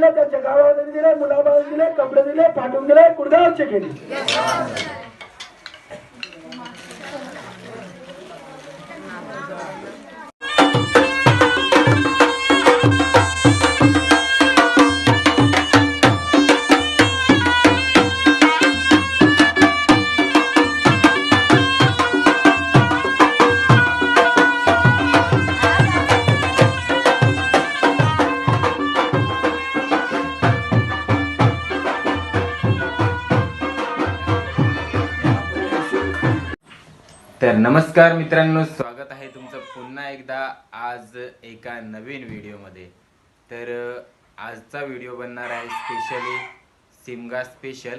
दिले त्याच्या गावामध्ये दिले मुलाबाळांना दिले कपडे दिले पाठवून दिले कुडगावचे केले. तर नमस्कार मित्रांनो स्वागत आहे तुमचं पुन्हा एकदा आज एका नवीन व्हिडिओमध्ये. तर आजचा व्हिडिओ बनणार आहे स्पेशली शिमगा स्पेशल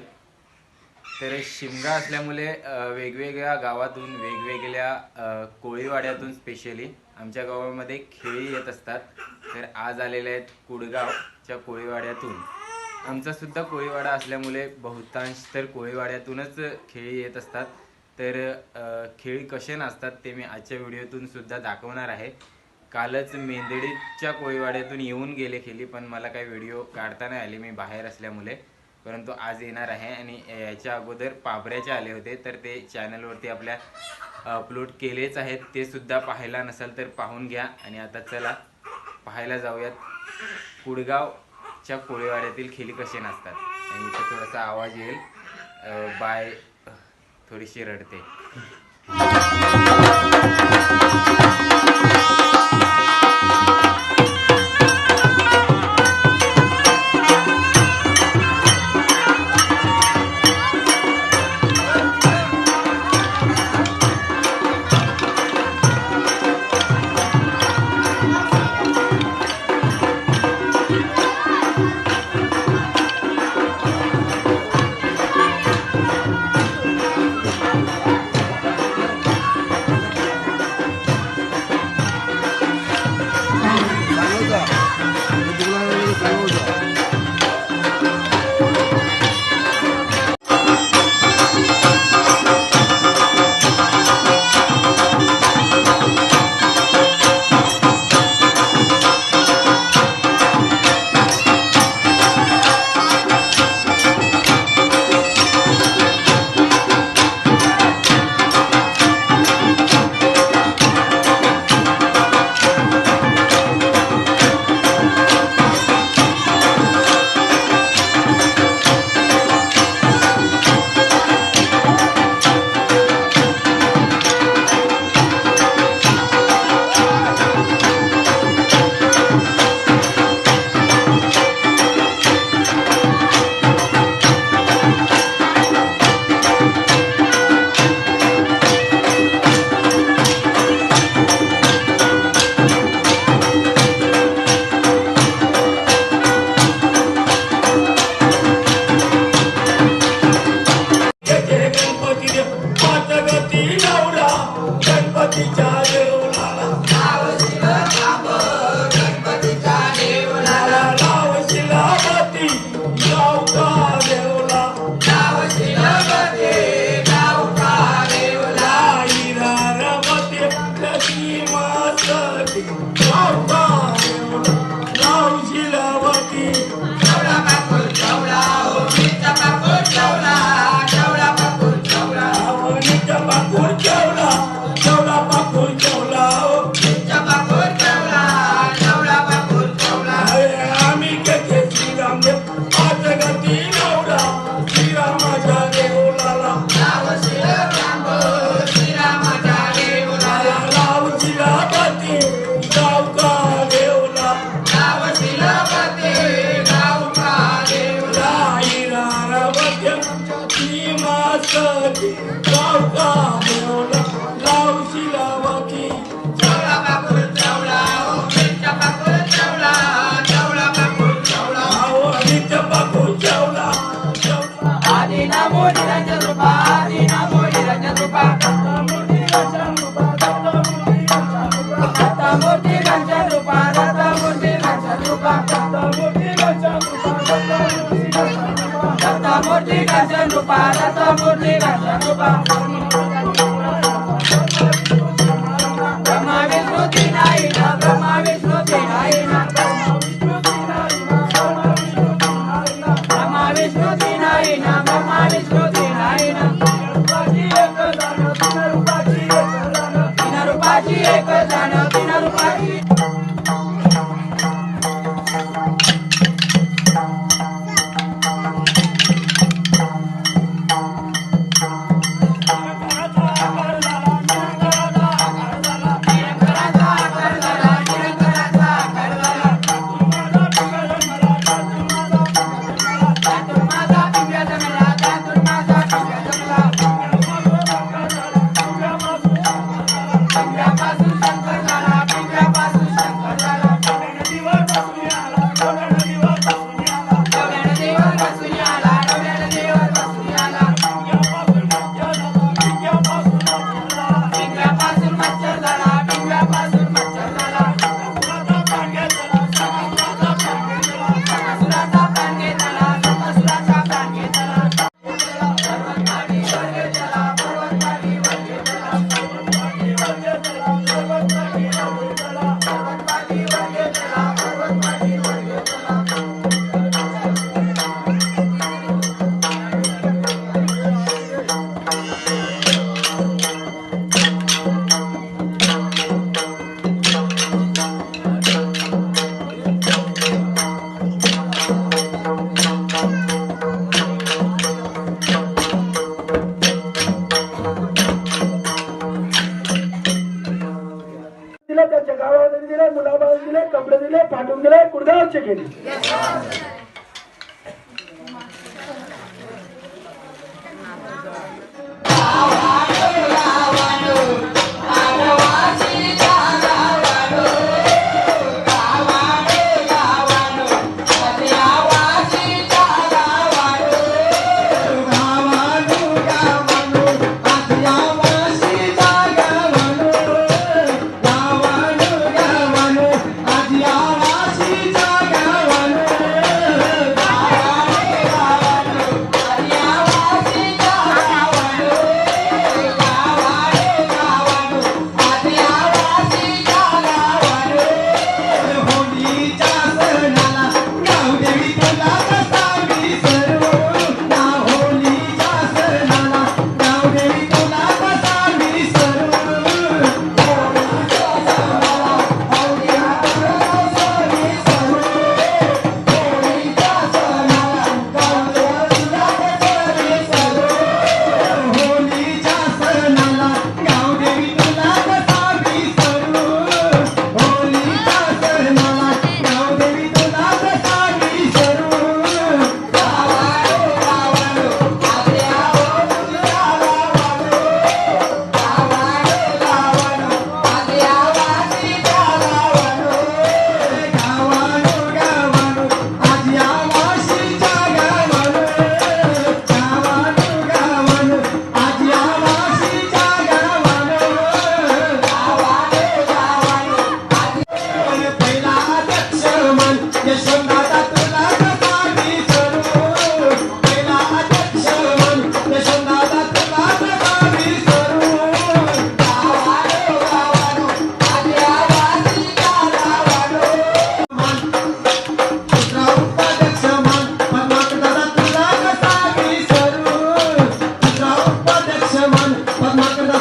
तर शिमगा असल्यामुळे वेगवेगळ्या गावातून वेगवेगळ्या कोळीवाड्यातून स्पेशली आमच्या गावामध्ये खेळी येत असतात. तर आज आलेले आहेत कुडगावच्या कोळीवाड्यातून. आमचासुद्धा कोळीवाडा असल्यामुळे बहुतांश तर कोळीवाड्यातूनच खेळी येत असतात. तर खेळ खेळी कसे नसतात ते मी आजच्या व्हिडिओतून सुद्धा दाखवणार आहे. कालच मेंदडीच्या कोळीवाड्यातून येऊन गेले खेळी पण मला काही व्हिडिओ काढता नाही आले. मी बाहेर असल्यामुळे. परंतु आज येणार आहे आणि याच्या अगोदर पाभऱ्याचे आले होते. तर ते चॅनलवरती आपल्या अपलोड केलेच आहेत. ते सुद्धा पाहायला नसेल तर पाहून घ्या. आणि आता चला पाहायला जाऊयात. कुडगावच्या कोळीवाड्यातील खेळी कसे नसतात आणि इथं थोडासा आवाज येईल. Bye 取り締られて。I'm gonna va a पाठवून दिले कुडदावचे केले Bana kadar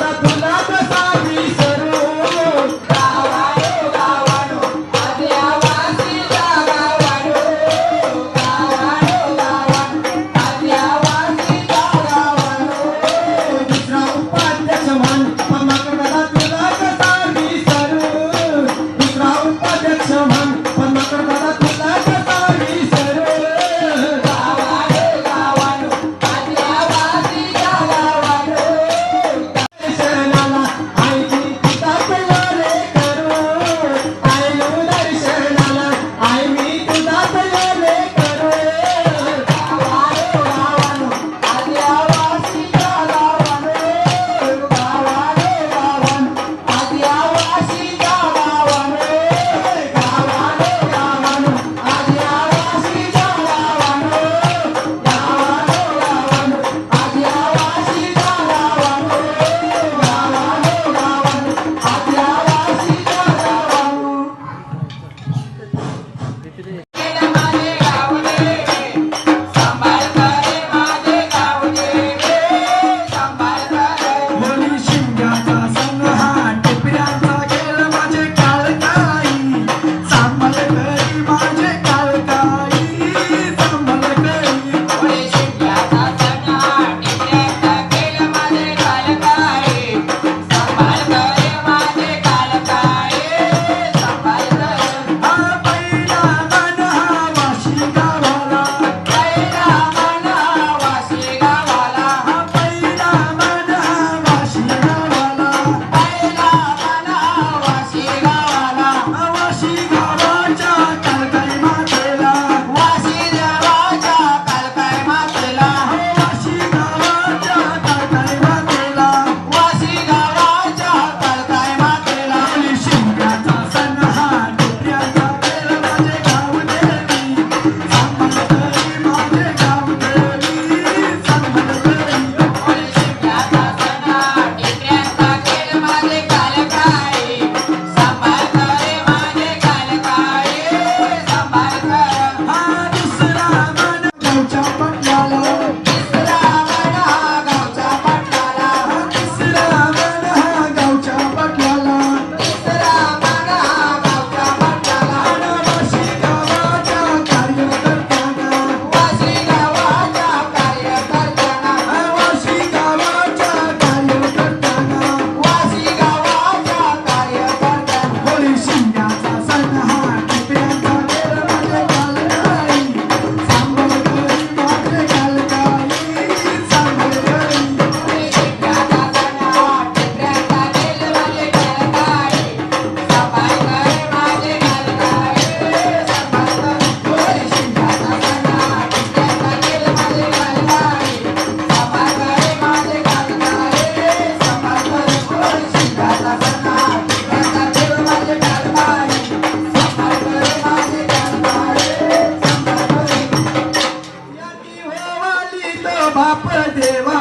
a perder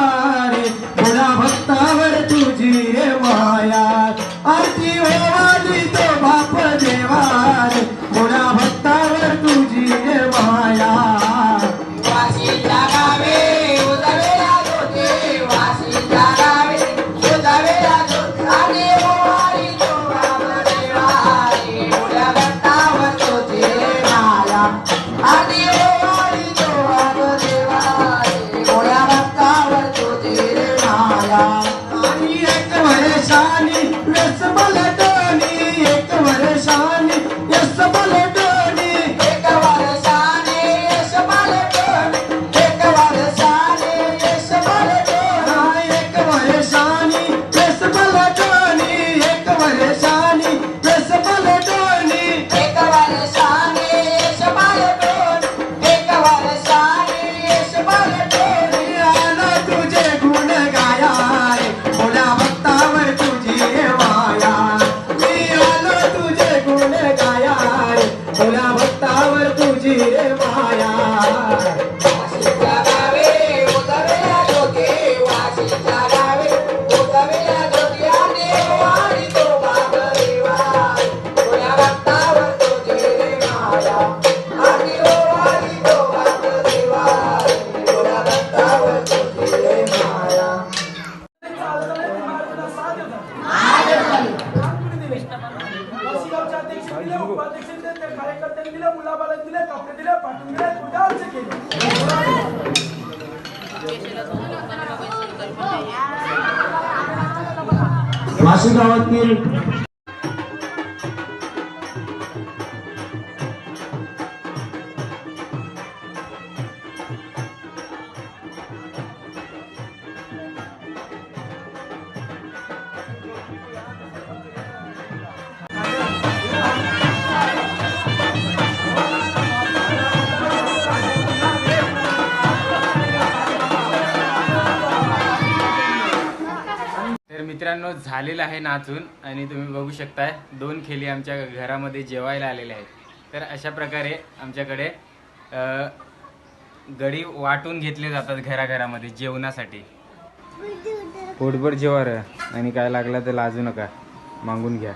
मित्रांनो झालेलं आहे नाचून आणि तुम्ही बघू शकताय दोन खेली आमच्या घरामध्ये जेवायला आलेले आहेत. तर अशा प्रकारे आमच्याकडे गडी वाटून घेतले जातात घराघरामध्ये जेवणासाठी. पोटभर जेवा रे. आणि काय लागलं तर लाजू नका. मागून घ्या.